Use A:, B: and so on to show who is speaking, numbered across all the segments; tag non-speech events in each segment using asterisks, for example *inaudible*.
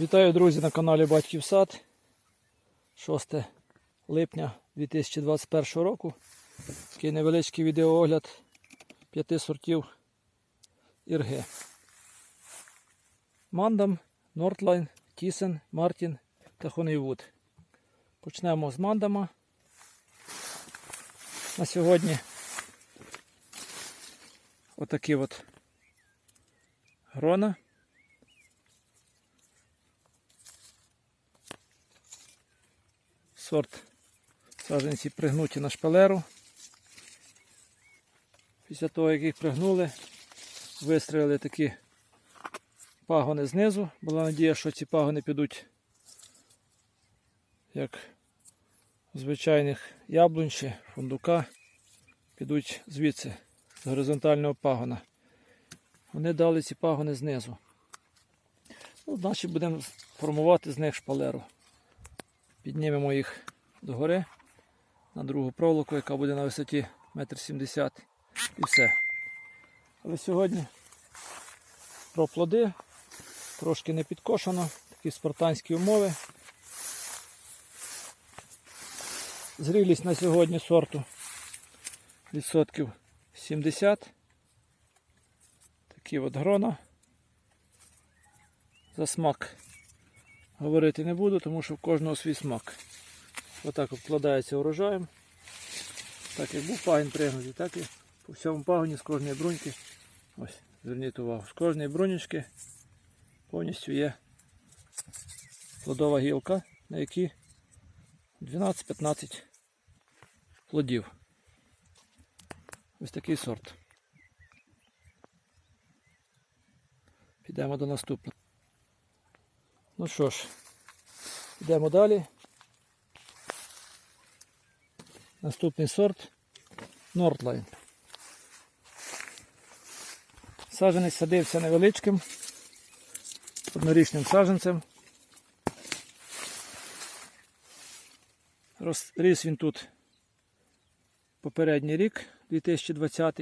A: Вітаю, друзі, на каналі Батьків Сад. 6 липня 2021 року. Такий невеличкий відеоогляд п'яти сортів ірги. Мандам, Нортлайн, Тісен, Мартін та Хонейвуд. Почнемо з мандама. На сьогодні отакі от грона. Сорт саджанці пригнуті на шпалеру. Після того, як їх пригнули, вистрілили такі пагони знизу. Була надія, що ці пагони підуть як звичайних яблунь чи фундука, підуть звідси, з горизонтального пагона. Вони дали ці пагони знизу. Ну, значить будемо формувати з них шпалеру. Піднімемо їх догори на другу проволоку, яка буде на висоті 1,70 м і все. Але сьогодні про плоди трошки не підкошено, такі спартанські умови. Зрілість на сьогодні сорту відсотків 70. Такі от грона. За смак говорити не буду, тому що в кожного свій смак. Отак обкладається урожаєм. Так як був пагін пригнутий, так і по всьому пагоні з кожної бруньки. Ось, зверніть увагу, з кожної брунечки повністю є плодова гілка, на якій 12-15 плодів. Ось такий сорт. Підемо до наступного. Ну що ж, йдемо далі. Наступний сорт Нортлайн. Саджанець садився невеличким, однорічним саджанцем. Рос- Ріс він тут попередній рік, 2020.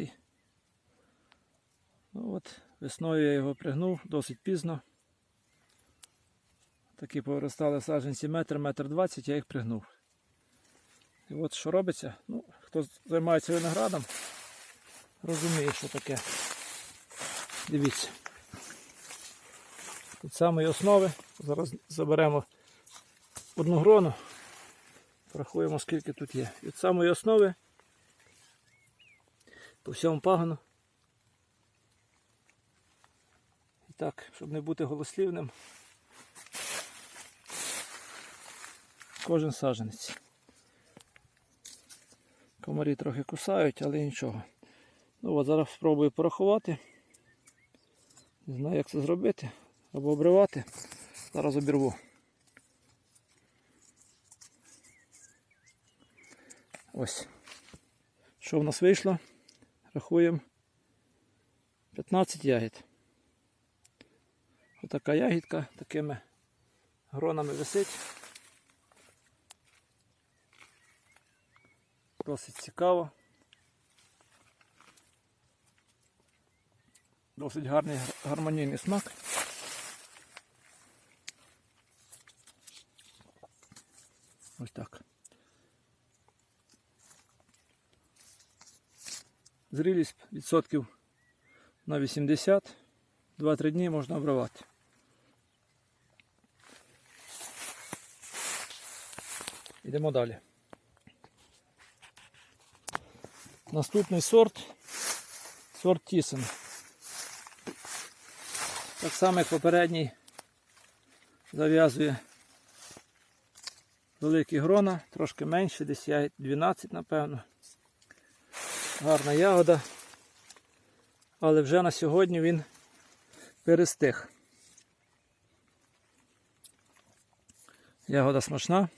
A: Ну от, весною я його пригнув досить пізно. Такі повиростали саджанці метр, метр двадцять, я їх пригнув. І от що робиться, ну, хто займається виноградом, розуміє, що таке. Дивіться. Від самої основи зараз заберемо одну грону, порахуємо, скільки тут є. Від самої основи по всьому пагону. І так, щоб не бути голослівним, кожен саджанець. Комарі трохи кусають, але нічого. Ну от зараз спробую порахувати. Не знаю, як це зробити. Або обривати. Зараз обірву. Ось. Що в нас вийшло? Рахуємо 15 ягід. Отака ягідка такими гронами висить. Досить цікаво. Досить гарний гармонійний смак. Ось так. Зрілість відсотків на 80. 2-3 дні можна обривати. Йдемо далі. Наступний сорт сорт Тісен. Так само, як попередній зав'язує великі грона, трошки менше, десь ягід 12, напевно. Гарна ягода. Але вже на сьогодні він перестиг. Ягода смачна.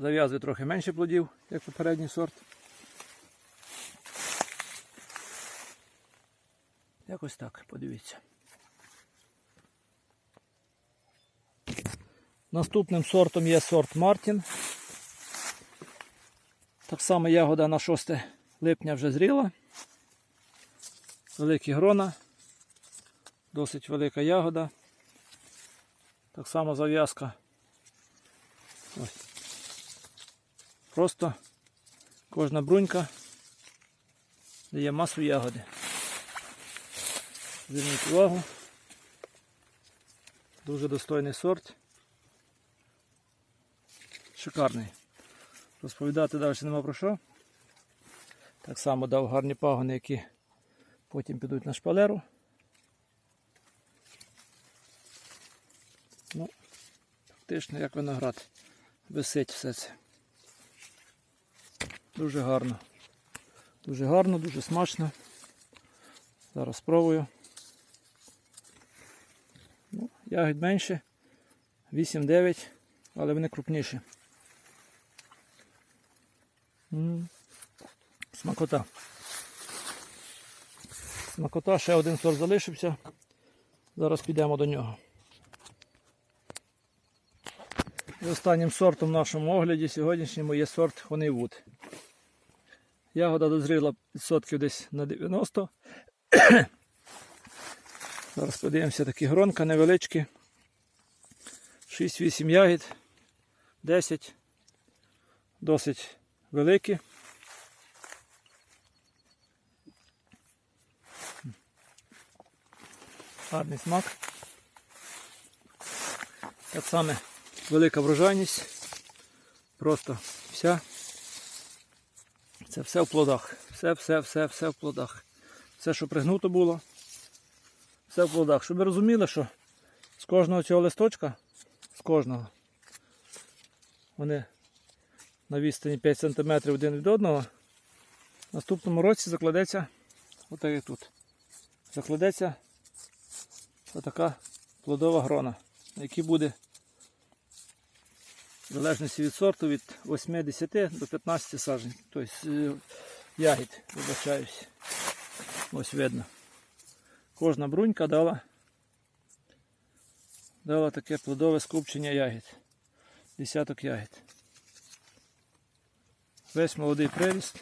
A: Зав'язує трохи менше плодів, як попередній сорт. Якось так, подивіться. Наступним сортом є сорт Мартін. Так само ягода на 6 липня вже зріла. великі грона, досить велика ягода. Так само зав'язка. Ось. Просто кожна брунька дає масу ягоди. Зверніть увагу. Дуже достойний сорт. Шикарний. Розповідати далі нема про що. Так само дав гарні пагони, які потім підуть на шпалеру. Ну, фактично як виноград. Висить все це. Дуже гарно. Дуже гарно, дуже смачно. Зараз спробую. Ну, ягід менше. 8-9, але вони крупніші. Смакота. Смакота, ще один сорт залишився. Зараз підемо до нього. І останнім сортом в нашому огляді сьогоднішньому є сорт Honeywood. Ягода дозріла відсотків десь на 90. *coughs* Зараз подивимося, такі гронка невеличкі. 6-8 ягід, 10. Досить великі. Гарний смак. Так само велика врожайність. Просто вся. Це все в плодах. Все, все, все, все в плодах. Все, що пригнуто було, все в плодах. Щоб ви розуміли, що з кожного цього листочка, з кожного, вони на відстані 5 см один від одного. В наступному році закладеться, отак як тут, закладеться отака плодова грона, на якій буде в залежності від сорту від 8-10 до 15 сажень. Тобто е, ягід, вибачаюсь. Ось видно. Кожна брунька дала, дала таке плодове скупчення ягід. Десяток ягід. Весь молодий приріст,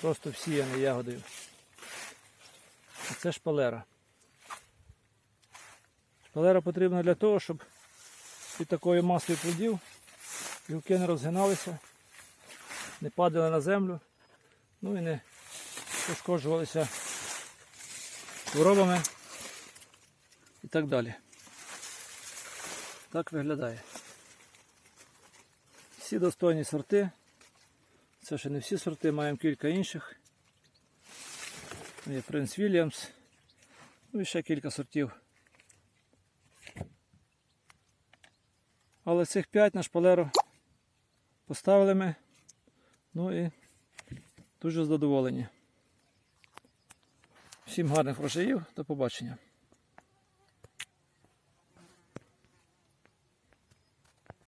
A: просто всіяний ягодою. А це шпалера. Шпалера потрібна для того, щоб під такою масою плодів гілки не розгиналися, не падали на землю, ну і не пошкоджувалися хворобами і так далі. Так виглядає. Всі достойні сорти. Це ще не всі сорти, маємо кілька інших. Є Принц Вільямс. Ну і ще кілька сортів. Але цих 5 на шпалеру поставили ми. Ну і дуже задоволені. Всім гарних врожаїв, до побачення.